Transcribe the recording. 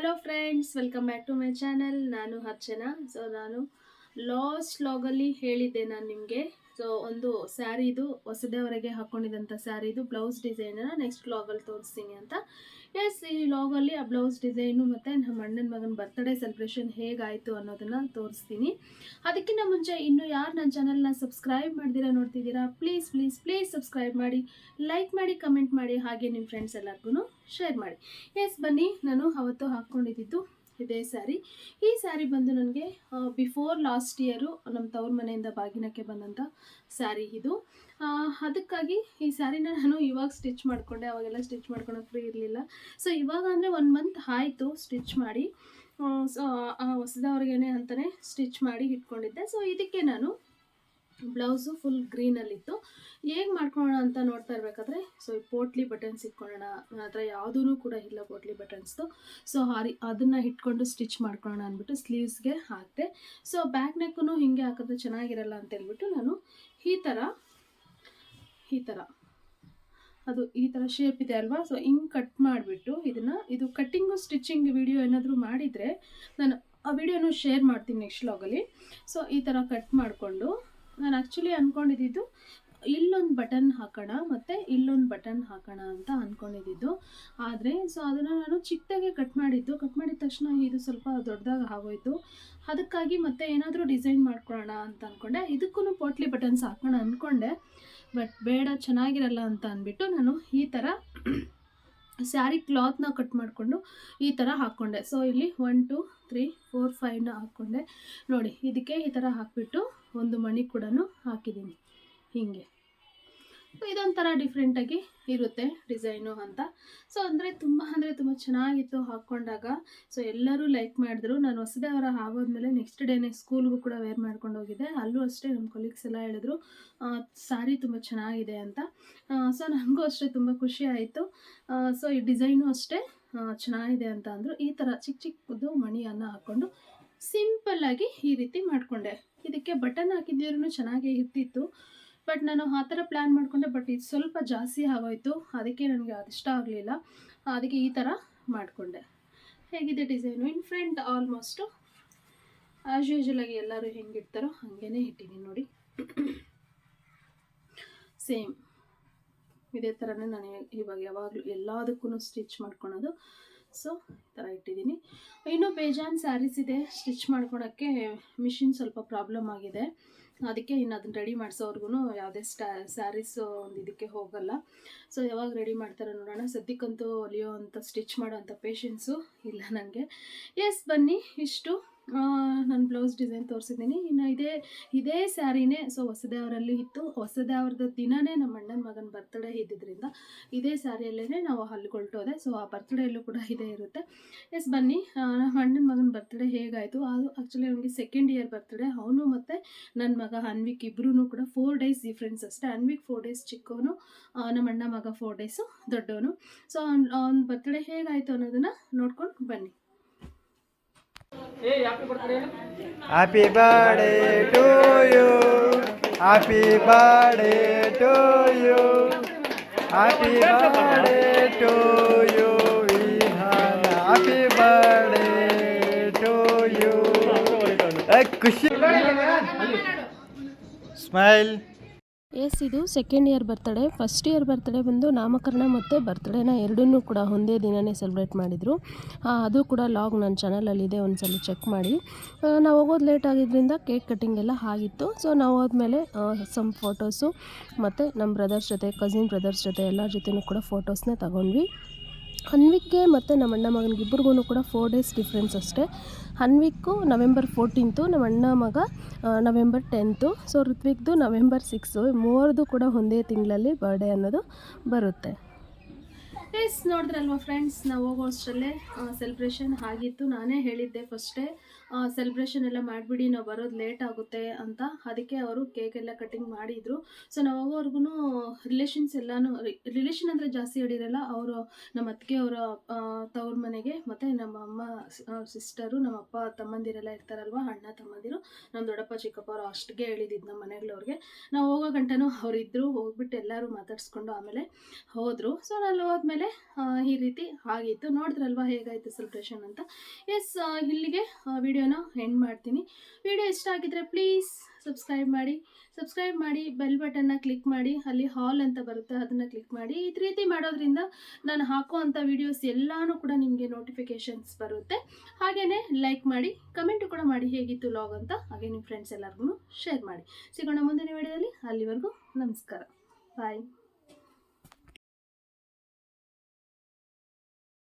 Hello friends welcome back to my channel ನಾನು Archana so ನಾನು last ಲಾಗಲ್ಲಿ ಹೇಳಿದ್ದೆ ನಾನು ನಿಮಗೆ ಸೊ ಒಂದು ಸ್ಯಾರಿದು ಹೊಸದೇವರೆಗೆ ಹಾಕ್ಕೊಂಡಿದ್ದಂಥ ಸ್ಯಾರಿದು ಬ್ಲೌಸ್ ಡಿಸೈನನ್ನು ನೆಕ್ಸ್ಟ್ ವ್ಲಾಗಲ್ಲಿ ತೋರಿಸ್ತೀನಿ ಅಂತ ಎಸ್ ಈ ವ್ಲಾಗಲ್ಲಿ ಆ ಬ್ಲೌಸ್ ಡಿಸೈನು ಮತ್ತು ನಮ್ಮ ಅಣ್ಣನ ಮಗನ ಬರ್ತ್ಡೇ ಸೆಲೆಬ್ರೇಷನ್ ಹೇಗಾಯಿತು ಅನ್ನೋದನ್ನು ತೋರಿಸ್ತೀನಿ ಅದಕ್ಕಿಂತ ಮುಂಚೆ ಇನ್ನೂ ಯಾರು ನನ್ನ ಚಾನಲ್ನ ಸಬ್ಸ್ಕ್ರೈಬ್ ಮಾಡ್ದಿರಾ ನೋಡ್ತಿದ್ದೀರಾ ಪ್ಲೀಸ್ ಪ್ಲೀಸ್ ಪ್ಲೀಸ್ ಸಬ್ಸ್ಕ್ರೈಬ್ ಮಾಡಿ ಲೈಕ್ ಮಾಡಿ ಕಮೆಂಟ್ ಮಾಡಿ ಹಾಗೆ ನಿಮ್ಮ ಫ್ರೆಂಡ್ಸ್ ಎಲ್ಲರಿಗೂ ಶೇರ್ ಮಾಡಿ ಎಸ್ ಬನ್ನಿ ನಾನು ಅವತ್ತು ಹಾಕ್ಕೊಂಡಿದ್ದು ಇದೇ ಸ್ಯಾರಿ ಈ ಸ್ಯಾರಿ ಬಂದು ನನಗೆ ಬಿಫೋರ್ ಲಾಸ್ಟ್ ಇಯರು ನಮ್ಮ ತವ್ರ ಮನೆಯಿಂದ ಬಾಗಿನಕ್ಕೆ ಬಂದಂಥ ಸ್ಯಾರಿ ಇದು ಅದಕ್ಕಾಗಿ ಈ ಸ್ಯಾರಿನ ನಾನು ಇವಾಗ ಸ್ಟಿಚ್ ಮಾಡಿಕೊಂಡೆ ಅವಾಗೆಲ್ಲ ಸ್ಟಿಚ್ ಮಾಡ್ಕೊಳಕ್ಕೆ ಫ್ರೀ ಇರಲಿಲ್ಲ ಸೊ ಇವಾಗ ಅಂದರೆ ಒನ್ ಮಂತ್ ಆಯಿತು ಸ್ಟಿಚ್ ಮಾಡಿ ಸೊ ಹೊಸದವ್ರಿಗೇನೆ ಅಂತಲೇ ಸ್ಟಿಚ್ ಮಾಡಿ ಇಟ್ಕೊಂಡಿದ್ದೆ ಸೊ ಇದಕ್ಕೆ ನಾನು ಬ್ಲೌಸು ಫುಲ್ ಗ್ರೀನಲ್ಲಿತ್ತು ಹೇಗೆ ಮಾಡ್ಕೊಳ್ಳೋಣ ಅಂತ ನೋಡ್ತಾ ಇರಬೇಕಾದ್ರೆ ಸೊ ಈ ಪೋಟ್ಲಿ ಬಟನ್ಸ್ ಇಟ್ಕೊಳ್ಳೋಣ ನನ್ನ ಹತ್ರ ಯಾವುದೂ ಕೂಡ ಇಲ್ಲ ಪೋಟ್ಲಿ ಬಟನ್ಸ್ದು ಸೊ ಹಾರಿ ಅದನ್ನು ಇಟ್ಕೊಂಡು ಸ್ಟಿಚ್ ಮಾಡ್ಕೊಳ್ಳೋಣ ಅಂದ್ಬಿಟ್ಟು ಸ್ಲೀವ್ಸ್ಗೆ ಹಾಕಿದೆ ಸೊ ಬ್ಯಾಕ್ ನೆಕ್ಕೂ ಹೀಗೆ ಹಾಕಿದ್ರೆ ಚೆನ್ನಾಗಿರಲ್ಲ ಅಂತ ಹೇಳ್ಬಿಟ್ಟು ನಾನು ಈ ಥರ ಈ ಥರ ಅದು ಈ ಥರ ಶೇಪ್ ಇದೆ ಅಲ್ವಾ ಸೊ ಹಿಂಗೆ ಕಟ್ ಮಾಡಿಬಿಟ್ಟು ಇದನ್ನು ಇದು ಕಟ್ಟಿಂಗು ಸ್ಟಿಚಿಂಗ್ ವಿಡಿಯೋ ಏನಾದರೂ ಮಾಡಿದರೆ ನಾನು ಆ ವಿಡಿಯೋನು ಶೇರ್ ಮಾಡ್ತೀನಿ ನೆಕ್ಸ್ಟ್ ಲಾಗಲ್ಲಿ ಸೊ ಈ ಥರ ಕಟ್ ಮಾಡಿಕೊಂಡು ನಾನು ಆ್ಯಕ್ಚುಲಿ ಅಂದ್ಕೊಂಡಿದ್ದು ಇಲ್ಲೊಂದು ಬಟನ್ ಹಾಕೋಣ ಮತ್ತು ಇಲ್ಲೊಂದು ಬಟನ್ ಹಾಕೋಣ ಅಂತ ಅಂದ್ಕೊಂಡಿದ್ದು ಆದರೆ ಸೊ ಅದನ್ನು ನಾನು ಚಿಕ್ಕದಾಗೆ ಕಟ್ ಮಾಡಿದ್ದು ಕಟ್ ಮಾಡಿದ ತಕ್ಷಣ ಇದು ಸ್ವಲ್ಪ ದೊಡ್ಡದಾಗಿ ಆಗೋಯಿತು ಅದಕ್ಕಾಗಿ ಮತ್ತೆ ಏನಾದರೂ ಡಿಸೈನ್ ಮಾಡ್ಕೊಳ್ಳೋಣ ಅಂತ ಅಂದ್ಕೊಂಡೆ ಇದಕ್ಕೂ ಪೋಟ್ಲಿ ಬಟನ್ಸ್ ಹಾಕೋಣ ಅಂದ್ಕೊಂಡೆ ಬಟ್ ಬೇಡ ಚೆನ್ನಾಗಿರಲ್ಲ ಅಂತ ಅಂದ್ಬಿಟ್ಟು ನಾನು ಈ ಥರ ಸ್ಯಾರಿ ಕ್ಲಾತ್ನ ಕಟ್ ಮಾಡಿಕೊಂಡು ಈ ಥರ ಹಾಕ್ಕೊಂಡೆ ಸೊ ಇಲ್ಲಿ ಒನ್ ಟು ತ್ರೀ ಫೋರ್ ಫೈವ್ನ ಹಾಕ್ಕೊಂಡೆ ನೋಡಿ ಇದಕ್ಕೆ ಈ ಥರ ಹಾಕಿಬಿಟ್ಟು ಒಂದು ಮಣಿ ಕೂಡ ಹಾಕಿದ್ದೀನಿ ಹೀಗೆ ಇದೊಂಥರ ಡಿಫ್ರೆಂಟಾಗಿ ಇರುತ್ತೆ ಡಿಸೈನು ಅಂತ ಸೊ ಅಂದರೆ ತುಂಬ ಅಂದರೆ ತುಂಬ ಚೆನ್ನಾಗಿತ್ತು ಹಾಕ್ಕೊಂಡಾಗ ಸೊ ಎಲ್ಲರೂ ಲೈಕ್ ಮಾಡಿದ್ರು ನಾನು ಹೊಸದೇ ಅವರ ಆಗೋದ್ಮೇಲೆ ನೆಕ್ಸ್ಟ್ ಡೇನೇ ಸ್ಕೂಲ್ಗೂ ಕೂಡ ವೇರ್ ಮಾಡ್ಕೊಂಡು ಹೋಗಿದ್ದೆ ಅಲ್ಲೂ ಅಷ್ಟೇ ನಮ್ಮ ಕೊಲೀಗ್ಸ್ ಎಲ್ಲ ಹೇಳಿದ್ರು ಸ್ಯಾರಿ ತುಂಬ ಚೆನ್ನಾಗಿದೆ ಅಂತ ಸೊ ನನಗೂ ಅಷ್ಟೇ ತುಂಬ ಖುಷಿ ಆಯಿತು ಸೊ ಈ ಡಿಸೈನು ಅಷ್ಟೇ ಚೆನ್ನಾಗಿದೆ ಅಂತ ಅಂದರು ಈ ಥರ ಚಿಕ್ಕ ಚಿಕ್ಕದು ಮಣಿಯನ್ನು ಹಾಕ್ಕೊಂಡು ಸಿಂಪಲ್ಲಾಗಿ ಈ ರೀತಿ ಮಾಡಿಕೊಂಡೆ ಇದಕ್ಕೆ ಬಟನ್ ಹಾಕಿದ್ರೂ ಚೆನ್ನಾಗೇ ಇರ್ತಿತ್ತು ಬಟ್ ನಾನು ಆ ಥರ ಪ್ಲ್ಯಾನ್ ಮಾಡಿಕೊಂಡೆ ಬಟ್ ಇದು ಸ್ವಲ್ಪ ಜಾಸ್ತಿ ಆಗೋಯಿತು ಅದಕ್ಕೆ ನನಗೆ ಅದು ಇಷ್ಟ ಆಗಲಿಲ್ಲ ಅದಕ್ಕೆ ಈ ಥರ ಮಾಡಿಕೊಂಡೆ ಹೇಗಿದೆ design in front almost as ಆಗಿ ಎಲ್ಲರೂ ಹೆಂಗಿಡ್ತಾರೋ ಹಾಗೇ ಇಟ್ಟಿನಿ ನೋಡಿ ಸೇಮ್ ಇದೇ ಥರನೇ ನಾನು ಇವಾಗ ಯಾವಾಗಲೂ ಎಲ್ಲದಕ್ಕೂ ಸ್ಟಿಚ್ ಮಾಡ್ಕೊಳೋದು ಸೊ ಇಟ್ಟಿದ್ದೀನಿ ಇನ್ನೂ ಬೇಜಾನ್ ಸ್ಯಾರೀಸ್ ಇದೆ ಸ್ಟಿಚ್ ಮಾಡ್ಕೊಳೋಕ್ಕೆ ಮಿಷಿನ್ ಸ್ವಲ್ಪ ಪ್ರಾಬ್ಲಮ್ ಆಗಿದೆ ಅದಕ್ಕೆ ಇನ್ನು ಅದನ್ನ ರೆಡಿ ಮಾಡಿಸೋವ್ರಿಗೂ ಯಾವುದೇ ಸ್ಟಾ ಸ್ಯಾರೀಸು ಒಂದು ಇದಕ್ಕೆ ಹೋಗಲ್ಲ ಸೊ ಯಾವಾಗ ರೆಡಿ ಮಾಡ್ತಾರೆ ನೋಡೋಣ ಸದ್ಯಕ್ಕಂತೂ ಹೊಲಿಯೋ ಅಂಥ ಸ್ಟಿಚ್ ಮಾಡೋ ಅಂಥ ಪೇಷನ್ಸು ಇಲ್ಲ ನನಗೆ ಎಸ್ ಬನ್ನಿ ಇಷ್ಟು ನಾನು ಬ್ಲೌಸ್ ಡಿಸೈನ್ ತೋರಿಸಿದ್ದೀನಿ ಇನ್ನು ಇದೇ ಇದೇ ಸ್ಯಾರಿನೇ ಸೊ ಹೊಸದೇವರಲ್ಲಿ ಇತ್ತು ಹೊಸದೇವ್ರದ ದಿನನೇ ನಮ್ಮ ಅಣ್ಣನ ಮಗನ ಬರ್ತ್ಡೇ ಇದ್ದಿದ್ದರಿಂದ ಇದೇ ಸ್ಯಾರಿಯಲ್ಲೇ ನಾವು ಹಲ್ಕೊಳ್ತೋದೆ ಸೊ ಆ ಬರ್ತ್ಡೇಯಲ್ಲೂ ಕೂಡ ಇದೇ ಇರುತ್ತೆ ಎಸ್ ಬನ್ನಿ ನಮ್ಮ ಅಣ್ಣನ ಮಗನ ಬರ್ತ್ಡೇ ಹೇಗಾಯಿತು ಅದು ಆ್ಯಕ್ಚುಲಿ ನನಗೆ ಸೆಕೆಂಡ್ ಇಯರ್ ಬರ್ತ್ಡೇ ಅವನು ಮತ್ತು ನನ್ನ ಮಗ ಅನ್ವಿಕ್ ಇಬ್ಬರೂ ಕೂಡ ಫೋರ್ ಡೇಸ್ ಡಿಫ್ರೆನ್ಸ್ ಅಷ್ಟೇ ಅನ್ವಿಕ್ ಫೋರ್ ಡೇಸ್ ಚಿಕ್ಕವನು ನಮ್ಮ ಅಣ್ಣ ಮಗ ಫೋರ್ ಡೇಸು ದೊಡ್ಡವನು ಸೊ ಅವ್ನು ಅವ್ನ ಬರ್ತ್ಡೇ ಹೇಗಾಯಿತು ಅನ್ನೋದನ್ನು ನೋಡ್ಕೊಂಡು ಬನ್ನಿ Happy birthday to you. Happy birthday to you. Happy birthday to you, Vihana. Happy birthday to you. Hey, Kushi. Smile. Yes ಇದು second year birthday first year birthday ಬಂದು ನಾಮಕರಣ ಮತ್ತು ಬರ್ತ್ಡೇನ ಎರಡನ್ನೂ ಕೂಡ ಒಂದೇ ದಿನವೇ ಸೆಲೆಬ್ರೇಟ್ ಮಾಡಿದರು ಅದು ಕೂಡ ಲಾಗ್ ನನ್ನ ಚಾನಲಲ್ಲಿದೆ ಒಂದು ಸಲ ಚೆಕ್ ಮಾಡಿ ನಾವು ಹೋಗೋದು ಲೇಟ್ ಆಗಿದ್ದರಿಂದ ಕೇಕ್ ಕಟ್ಟಿಂಗ್ ಎಲ್ಲ ಆಗಿತ್ತು ಸೊ ನಾವು ಹೋದ್ಮೇಲೆ ಸಮ್ ಫೋಟೋಸು ಮತ್ತು ನಮ್ಮ ಬ್ರದರ್ಸ್ ಜೊತೆ ಕಸಿನ್ ಬ್ರದರ್ಸ್ ಜೊತೆ ಎಲ್ಲರ ಜೊತೆಯೂ ಕೂಡ ಫೋಟೋಸ್ನೇ ತಗೊಂಡ್ವಿ ಅನ್ವಿಕ್ಗೆ ಮತ್ತು ನಮ್ಮ ಅಣ್ಣ ಮಗನಿಗೆ ಕೂಡ ಫೋರ್ ಡೇಸ್ ಡಿಫ್ರೆನ್ಸ್ ಅಷ್ಟೇ ಅನ್ವಿಕ್ಕು ನವೆಂಬರ್ ಫೋರ್ಟೀನ್ತು ನಮ್ಮ ಅಣ್ಣ ಮಗ ನವೆಂಬರ್ ಟೆಂತು ಸೊ ಋತ್ವಿಕ್ದು ನವೆಂಬರ್ ಸಿಕ್ಸು ಮೂವರದ್ದು ಕೂಡ ಒಂದೇ ತಿಂಗಳಲ್ಲಿ ಬರ್ಡೇ ಅನ್ನೋದು ಬರುತ್ತೆ ಎಸ್ ನೋಡಿದ್ರಲ್ವಾ ಫ್ರೆಂಡ್ಸ್ ನಾವು ಹೋಗೋ ಅಷ್ಟರಲ್ಲೇ ಸೆಲೆಬ್ರೇಷನ್ ಆಗಿತ್ತು ನಾನೇ ಹೇಳಿದ್ದೆ ಫಸ್ಟೇ ಸೆಲೆಬ್ರೇಷನ್ ಎಲ್ಲ ಮಾಡಿಬಿಡಿ ನಾವು ಬರೋದು ಲೇಟ್ ಆಗುತ್ತೆ ಅಂತ ಅದಕ್ಕೆ ಅವರು ಕೇಕ್ ಎಲ್ಲ ಕಟಿಂಗ್ ಮಾಡಿದರು ಸೊ ನಾವು ಹೋಗೋವರೆಗೂ ರಿಲೇಷನ್ಸ್ ಎಲ್ಲನೂ ರಿಲೇಷನ್ ಅಂದರೆ ಜಾಸ್ತಿ ಹೇಳಿರಲ್ಲ ಅವರು ನಮ್ಮ ಅತ್ತಿಗೆ ಅವರ ತವ್ರ ಮನೆಗೆ ಮತ್ತು ನಮ್ಮ ಅಮ್ಮ ಸಿಸ್ಟರು ನಮ್ಮ ಅಪ್ಪ ತಮ್ಮಂದಿರೆಲ್ಲ ಇರ್ತಾರಲ್ವ ಅಣ್ಣ ತಮ್ಮಂದಿರು ನಮ್ಮ ದೊಡ್ಡಪ್ಪ ಚಿಕ್ಕಪ್ಪ ಅವರು ಅಷ್ಟಿಗೆ ಹೇಳಿದ್ದು ನಮ್ಮ ಮನೆಗಳವ್ರಿಗೆ ನಾವು ಹೋಗೋ ಗಂಟನೂ ಅವರಿದ್ದರು ಹೋಗ್ಬಿಟ್ಟು ಎಲ್ಲರೂ ಮಾತಾಡಿಸ್ಕೊಂಡು ಆಮೇಲೆ ಹೋದರು ಸೊ ನಾನು ಹೋದ್ಮೇಲೆ ಆಮೇಲೆ ಈ ರೀತಿ ಆಗಿತ್ತು ನೋಡಿದ್ರಲ್ವ ಹೇಗಾಯಿತು ಸೆಲೆಬ್ರೇಷನ್ ಅಂತ ಎಸ್ ಇಲ್ಲಿಗೆ ವಿಡಿಯೋನ ಎಂಡ್ ಮಾಡ್ತೀನಿ ವಿಡಿಯೋ ಇಷ್ಟ ಆಗಿದ್ರೆ ಪ್ಲೀಸ್ ಸಬ್ಸ್ಕ್ರೈಬ್ ಮಾಡಿ ಸಬ್ಸ್ಕ್ರೈಬ್ ಮಾಡಿ ಬೆಲ್ ಬಟನ್ನ ಕ್ಲಿಕ್ ಮಾಡಿ ಅಲ್ಲಿ ಹಾಲ್ ಅಂತ ಬರುತ್ತೆ ಅದನ್ನು ಕ್ಲಿಕ್ ಮಾಡಿ ಈ ರೀತಿ ಮಾಡೋದ್ರಿಂದ ನಾನು ಅಂಥ ವಿಡಿಯೋಸ್ ಎಲ್ಲಾನು ಕೂಡ ನಿಮಗೆ ನೋಟಿಫಿಕೇಷನ್ಸ್ ಬರುತ್ತೆ ಹಾಗೆಯೇ ಲೈಕ್ ಮಾಡಿ ಕಮೆಂಟ್ ಕೂಡ ಮಾಡಿ ಹೇಗಿತ್ತು ಲಾಗ್ ಅಂತ ಹಾಗೆ ನಿಮ್ಮ ಫ್ರೆಂಡ್ಸ್ ಎಲ್ಲರಿಗೂ ಶೇರ್ ಮಾಡಿ ಸಿಗೋಣ ಮುಂದಿನ ವಿಡಿಯೋದಲ್ಲಿ ಅಲ್ಲಿವರೆಗೂ ನಮಸ್ಕಾರ ಬಾಯ್